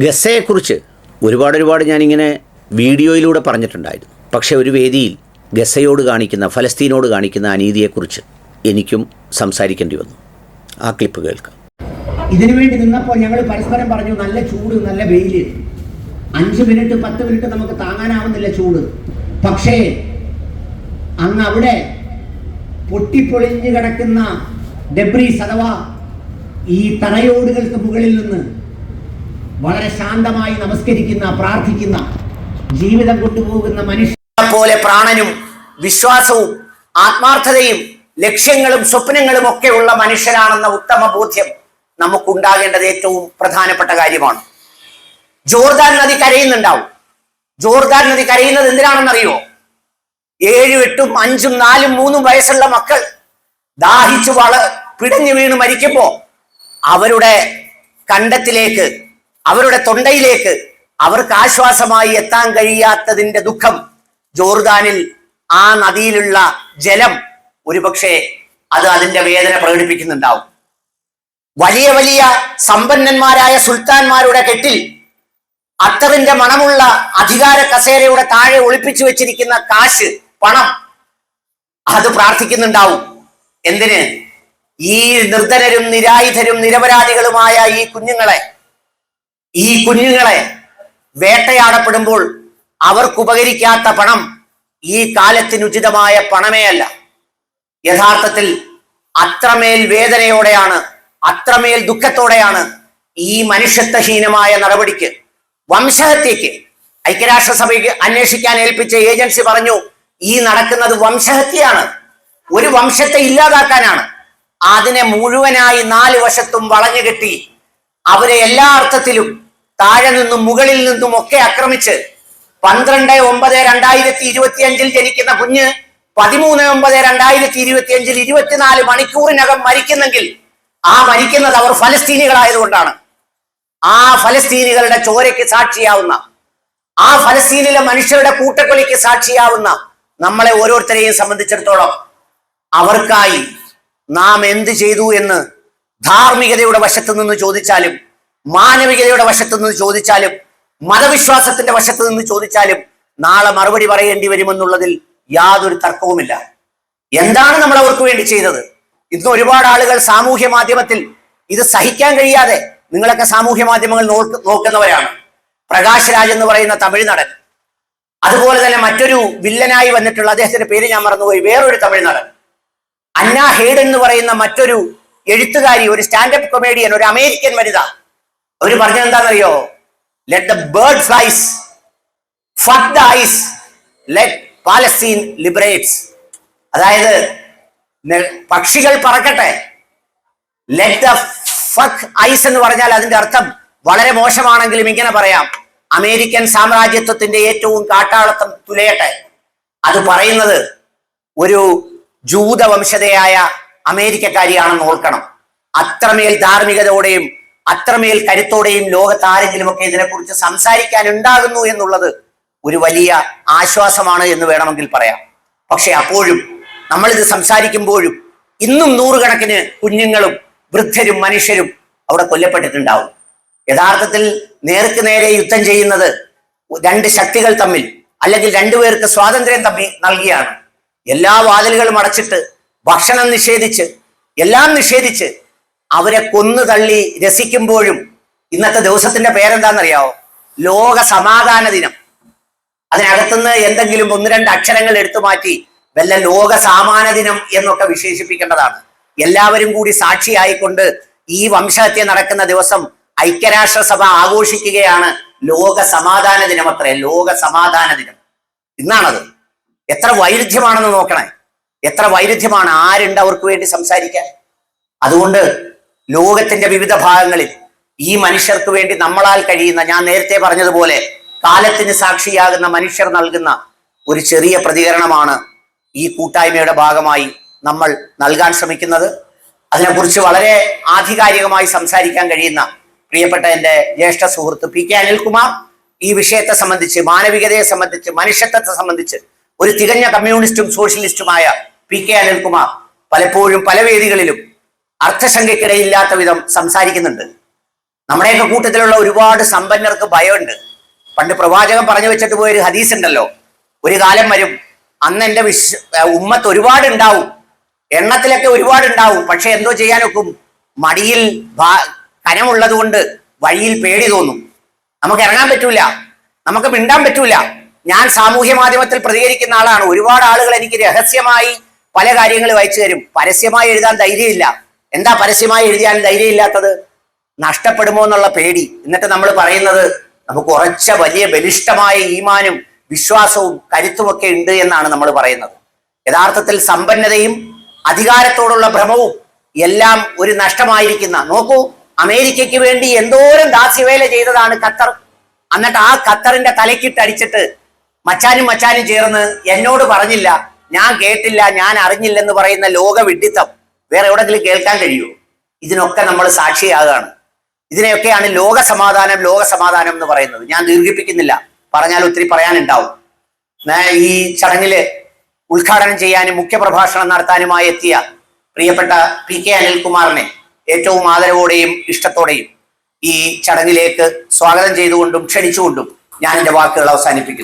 ഗസയെക്കുറിച്ച് ഒരുപാട് ഒരുപാട് ഞാനിങ്ങനെ വീഡിയോയിലൂടെ പറഞ്ഞിട്ടുണ്ടായിരുന്നു. പക്ഷേ ഒരു വേദിയിൽ ഗസയോട് കാണിക്കുന്ന ഫലസ്തീനോട് കാണിക്കുന്ന അനീതിയെക്കുറിച്ച് എനിക്കും സംസാരിക്കേണ്ടി വന്നു. ആ ക്ലിപ്പ് കേൾക്കാം. ഇതിനു വേണ്ടി നിന്നപ്പോൾ ഞങ്ങൾ പരസ്പരം പറഞ്ഞു നല്ല ചൂട് നല്ല വെയിൽ അഞ്ച് മിനിറ്റ് പത്ത് മിനിറ്റ് നമുക്ക് താങ്ങാനാവുന്നില്ല ചൂട്. പക്ഷേ അങ്ങ് അവിടെ പൊട്ടിപ്പൊളിഞ്ഞു കിടക്കുന്ന ഡെബ്രീസ് അഥവാ ഈ തറയോടുകൾക്ക് മുകളിൽ നിന്ന് വളരെ ശാന്തമായി നമസ്കരിക്കുന്ന പ്രാർത്ഥിക്കുന്ന ജീവിതം കൊണ്ടുപോകുന്ന മനുഷ്യ പോലെ പ്രാണനും വിശ്വാസവും ആത്മാർത്ഥതയും ലക്ഷ്യങ്ങളും സ്വപ്നങ്ങളും ഒക്കെ ഉള്ള മനുഷ്യരാണെന്ന ഉത്തമ ബോധ്യം നമുക്കുണ്ടാകേണ്ടത് ഏറ്റവും പ്രധാനപ്പെട്ട കാര്യമാണ്. ജോർദാൻ നദി കരയുന്നുണ്ടാവും. ജോർദാൻ നദി കരയുന്നത് എന്തിനാണെന്നറിയോ? ഏഴും എട്ടും അഞ്ചും നാലും മൂന്നും വയസ്സുള്ള മക്കൾ ദാഹിച്ചു വള പിടഞ്ഞു വീണ് മരിക്കുമ്പോ അവരുടെ കണ്ടത്തിലേക്ക് അവരുടെ തൊണ്ടയിലേക്ക് അവർക്ക് ആശ്വാസമായി എത്താൻ കഴിയാത്തതിന്റെ ദുഃഖം ജോർദാനിൽ ആ നദിയിലുള്ള ജലം ഒരുപക്ഷെ അത് അതിന്റെ വേദന പ്രകടിപ്പിക്കുന്നുണ്ടാവും. വലിയ വലിയ സമ്പന്നന്മാരായ സുൽത്താൻമാരുടെ കെട്ടിൽ അത്തറിന്റെ മണമുള്ള അധികാര കസേരയുടെ താഴെ ഒളിപ്പിച്ചു വെച്ചിരിക്കുന്ന കാശ് പണം അത് പ്രാർത്ഥിക്കുന്നുണ്ടാവും. എന്തിന്? ഈ നിർധനരും നിരായുധരും നിരപരാധികളുമായ ഈ കുഞ്ഞുങ്ങളെ ഈ കുഞ്ഞുങ്ങളെ വേട്ടയാടപ്പെടുമ്പോൾ അവർക്കുപകരിക്കാത്ത പണം ഈ കാലത്തിനുചിതമായ പണമേ അല്ല യഥാർത്ഥത്തിൽ അത്രമേൽ വേദനയോടെയാണ് അത്രമേൽ ദുഃഖത്തോടെയാണ് ഈ മനുഷ്യത്വഹീനമായ നടപടിക്ക് വംശഹത്യക്ക് ഐക്യരാഷ്ട്രസഭയ്ക്ക് അന്വേഷിക്കാൻ ഏൽപ്പിച്ച ഏജൻസി പറഞ്ഞു ഈ നടക്കുന്നത് വംശഹത്യയാണ്. ഒരു വംശത്തെ ഇല്ലാതാക്കാനാണ്. അതിനെ മുഴുവനായി നാല് വശത്തും വളഞ്ഞു കെട്ടി അവരെ എല്ലാ അർത്ഥത്തിലും താഴെ നിന്നും മുകളിൽ നിന്നും ഒക്കെ ആക്രമിച്ച് പന്ത്രണ്ട് ഒമ്പത് രണ്ടായിരത്തി ഇരുപത്തി അഞ്ചിൽ ജനിക്കുന്ന കുഞ്ഞ് പതിമൂന്ന് ഒമ്പത് രണ്ടായിരത്തി ഇരുപത്തി അഞ്ചിൽ ഇരുപത്തിനാല് മണിക്കൂറിനകം മരിക്കുന്നെങ്കിൽ ആ മരിക്കുന്നത് അവർ ഫലസ്തീനികളായതുകൊണ്ടാണ്. ആ ഫലസ്തീനികളുടെ ചോരയ്ക്ക് സാക്ഷിയാവുന്ന ആ ഫലസ്തീനിലെ മനുഷ്യരുടെ കൂട്ടക്കൊലയ്ക്ക് സാക്ഷിയാവുന്ന നമ്മളെ ഓരോരുത്തരെയും സംബന്ധിച്ചിടത്തോളം അവർക്കായി നാം എന്ത് ചെയ്തു എന്ന് ധാർമ്മികതയുടെ വശത്ത് നിന്ന് ചോദിച്ചാലും മാനവികതയുടെ വശത്തു നിന്ന് ചോദിച്ചാലും മതവിശ്വാസത്തിന്റെ വശത്തു നിന്ന് ചോദിച്ചാലും നാളെ മറുപടി പറയേണ്ടി വരുമെന്നുള്ളതിൽ യാതൊരു തർക്കവുമില്ല. എന്താണ് നമ്മൾ അവർക്ക് വേണ്ടി ചെയ്തത്? ഇന്ന് ഒരുപാട് ആളുകൾ സാമൂഹ്യ മാധ്യമത്തിൽ ഇത് സഹിക്കാൻ കഴിയാതെ നിങ്ങളൊക്കെ സാമൂഹ്യ മാധ്യമങ്ങൾ നോക്ക് നോക്കുന്നവരാണ്. പ്രകാശ് രാജ് എന്ന് പറയുന്ന തമിഴ് നടൻ അതുപോലെ തന്നെ മറ്റൊരു വില്ലനായി വന്നിട്ടുള്ള അദ്ദേഹത്തിന്റെ പേര് ഞാൻ മറന്നുപോയി. വേറൊരു തമിഴ് നടൻ അന്ന ഹേഡ് എന്ന് പറയുന്ന മറ്റൊരു എഴുത്തുകാരി ഒരു സ്റ്റാൻഡപ്പ് കൊമേഡിയൻ ഒരു അമേരിക്കൻ വനിത. അവർ പറഞ്ഞത് എന്താണെന്നറിയോ? Let the bird flies fuck the eyes let Palestine liberates അതായത് പക്ഷികൾ പറക്കട്ടെ. ലെറ്റ് ദ ഫക് ഐസ് എന്ന് പറഞ്ഞാൽ അതിന്റെ അർത്ഥം വളരെ മോശമാണെങ്കിലും ഇങ്ങനെ പറയാം. അമേരിക്കൻ സാമ്രാജ്യത്വത്തിന്റെ ഏറ്റവും കാട്ടാളത്തം തുലയട്ടെ. അത് പറയുന്നത് ഒരു ജൂത വംശതയായ അമേരിക്കക്കാരിയാണെന്ന് ഓർക്കണം. അത്രമേൽ ധാർമ്മികതയോടെയും അത്രമേൽ കരുത്തോടെയും ലോകത്ത് ആരെങ്കിലുമൊക്കെ ഇതിനെക്കുറിച്ച് സംസാരിക്കാൻ ഉണ്ടാകുന്നു എന്നുള്ളത് ഒരു വലിയ ആശ്വാസമാണ് എന്ന് വേണമെങ്കിൽ പറയാം. പക്ഷെ അപ്പോഴും നമ്മളിത് സംസാരിക്കുമ്പോഴും ഇന്നും നൂറുകണക്കിന് കുഞ്ഞുങ്ങളും വൃദ്ധരും മനുഷ്യരും അവിടെ കൊല്ലപ്പെട്ടിട്ടുണ്ടാവും. യഥാർത്ഥത്തിൽ നേർക്ക് നേരെ യുദ്ധം ചെയ്യുന്നത് രണ്ട് ശക്തികൾ തമ്മിൽ അല്ലെങ്കിൽ രണ്ടുപേർക്ക് സ്വാതന്ത്ര്യം തമ്മിൽ നൽകിയാണ്. എല്ലാ വാതിലുകളും അടച്ചിട്ട് ഭക്ഷണം നിഷേധിച്ച് എല്ലാം നിഷേധിച്ച് അവരെ കൊന്നു തള്ളി രസിക്കുമ്പോഴും ഇന്നത്തെ ദിവസത്തിന്റെ പേരെന്താണെന്നറിയാവോ? ലോക സമാധാന ദിനം. അതിനകത്തുനിന്ന് എന്തെങ്കിലും ഒന്ന് രണ്ട് അക്ഷരങ്ങൾ എടുത്തു മാറ്റി വല്ല ലോക സാമാന ദിനം എന്നൊക്കെ വിശേഷിപ്പിക്കേണ്ടതാണ്. എല്ലാവരും കൂടി സാക്ഷിയായിക്കൊണ്ട് ഈ വംശഹത്യ നടക്കുന്ന ദിവസം ഐക്യരാഷ്ട്രസഭ ആഘോഷിക്കുകയാണ് ലോക സമാധാന ദിനം അത്രേ ലോക സമാധാന ദിനം. ഇന്നാണത്. എത്ര വൈരുദ്ധ്യമാണെന്ന് നോക്കണേ. എത്ര വൈരുദ്ധ്യമാണ് ആരുണ്ട് അവർക്ക് വേണ്ടി സംസാരിക്കാൻ? അതുകൊണ്ട് ലോകത്തിന്റെ വിവിധ ഭാഗങ്ങളിൽ ഈ മനുഷ്യർക്ക് വേണ്ടി നമ്മളാൽ കഴിയുന്ന ഞാൻ നേരത്തെ പറഞ്ഞതുപോലെ കാലത്തിന് സാക്ഷിയാകുന്ന മനുഷ്യർ നൽകുന്ന ഒരു ചെറിയ പ്രതികരണമാണ് ഈ കൂട്ടായ്മയുടെ ഭാഗമായി നമ്മൾ നൽകാൻ ശ്രമിക്കുന്നത്. അതിനെക്കുറിച്ച് വളരെ ആധികാരികമായി സംസാരിക്കാൻ കഴിയുന്ന പ്രിയപ്പെട്ട എന്റെ ജ്യേഷ്ഠ സുഹൃത്ത് പി കെ അനിൽകുമാർ ഈ വിഷയത്തെ സംബന്ധിച്ച് മാനവികതയെ സംബന്ധിച്ച് മനുഷ്യത്വത്തെ സംബന്ധിച്ച് ഒരു തികഞ്ഞ കമ്മ്യൂണിസ്റ്റും സോഷ്യലിസ്റ്റുമായ പി കെ അനിൽകുമാർ പലപ്പോഴും പല വേദികളിലും അർത്ഥശങ്കയ്ക്കിടയില്ലാത്ത വിധം സംസാരിക്കുന്നുണ്ട്. നമ്മുടെയൊക്കെ കൂട്ടത്തിലുള്ള ഒരുപാട് സമ്പന്നർക്ക് ഭയമുണ്ട്. പണ്ട് പ്രവാചകൻ പറഞ്ഞു വെച്ചിട്ട് പോയൊരു ഹദീസ് ഉണ്ടല്ലോ ഒരു കാലം വരും അന്ന് എന്റെ വിശ്വ ഉമ്മത്ത് ഒരുപാട് ഉണ്ടാവും എണ്ണത്തിലൊക്കെ ഒരുപാട് ഉണ്ടാവും പക്ഷെ എന്തോ ചെയ്യാനൊക്കും മടിയിൽ കനമുള്ളത് കൊണ്ട് വഴിയിൽ പേടി തോന്നും. നമുക്ക് ഇറങ്ങാൻ പറ്റൂല. നമുക്ക് മിണ്ടാൻ പറ്റൂല. ഞാൻ സാമൂഹ്യ മാധ്യമത്തിൽ പ്രതികരിക്കുന്ന ആളാണ്. ഒരുപാട് ആളുകൾ എനിക്ക് രഹസ്യമായി പല കാര്യങ്ങൾ വായിച്ചു തരും. പരസ്യമായി എഴുതാൻ ധൈര്യമില്ല. എന്താ പരസ്യമായി എഴുതിയാൽ ധൈര്യമില്ലാത്തത്? നഷ്ടപ്പെടുമോ എന്നുള്ള പേടി. എന്നിട്ട് നമ്മൾ പറയുന്നത് നമുക്ക് ഉറച്ച വലിയ ബലിഷ്ടമായ ഈമാനും വിശ്വാസവും കരുത്തുമൊക്കെ ഉണ്ട് എന്നാണ് നമ്മൾ പറയുന്നത്. യഥാർത്ഥത്തിൽ സമ്പന്നതയും അധികാരത്തോടുള്ള ഭ്രമവും എല്ലാം ഒരു നഷ്ടമായിരിക്കുന്ന നോക്കൂ അമേരിക്കയ്ക്ക് വേണ്ടി എന്തോരം ദാസ്യവേല ചെയ്തതാണ് ഖത്തർ. എന്നിട്ട് ആ ഖത്തറിന്റെ തലക്കിട്ടടിച്ചിട്ട് മച്ചാനും മച്ചാനും ചേർന്ന് എന്നോട് പറഞ്ഞില്ല ഞാൻ കേട്ടില്ല ഞാൻ അറിഞ്ഞില്ലെന്ന് പറയുന്ന ലോക വിഡിത്തം വേറെ എവിടെങ്കിലും കേൾക്കാൻ കഴിയുമോ? ഇതിനൊക്കെ നമ്മൾ സാക്ഷിയാകാണ്. ഇതിനെയൊക്കെയാണ് ലോക സമാധാനം ലോക സമാധാനം എന്ന് പറയുന്നത്. ഞാൻ ദീർഘിപ്പിക്കുന്നില്ല. പറഞ്ഞാൽ ഒത്തിരി പറയാനുണ്ടാവും. ഈ ചടങ്ങിൽ ഉദ്ഘാടനം ചെയ്യാനും മുഖ്യപ്രഭാഷണം നടത്താനുമായി എത്തിയ പ്രിയപ്പെട്ട പി കെ അനിൽകുമാറിനെ ഏറ്റവും ആദരവോടെയും ഇഷ്ടത്തോടെയും ഈ ചടങ്ങിലേക്ക് സ്വാഗതം ചെയ്തുകൊണ്ടും ക്ഷണിച്ചുകൊണ്ടും ഞാൻ എന്റെ വാക്കുകൾ അവസാനിപ്പിക്കുന്നു.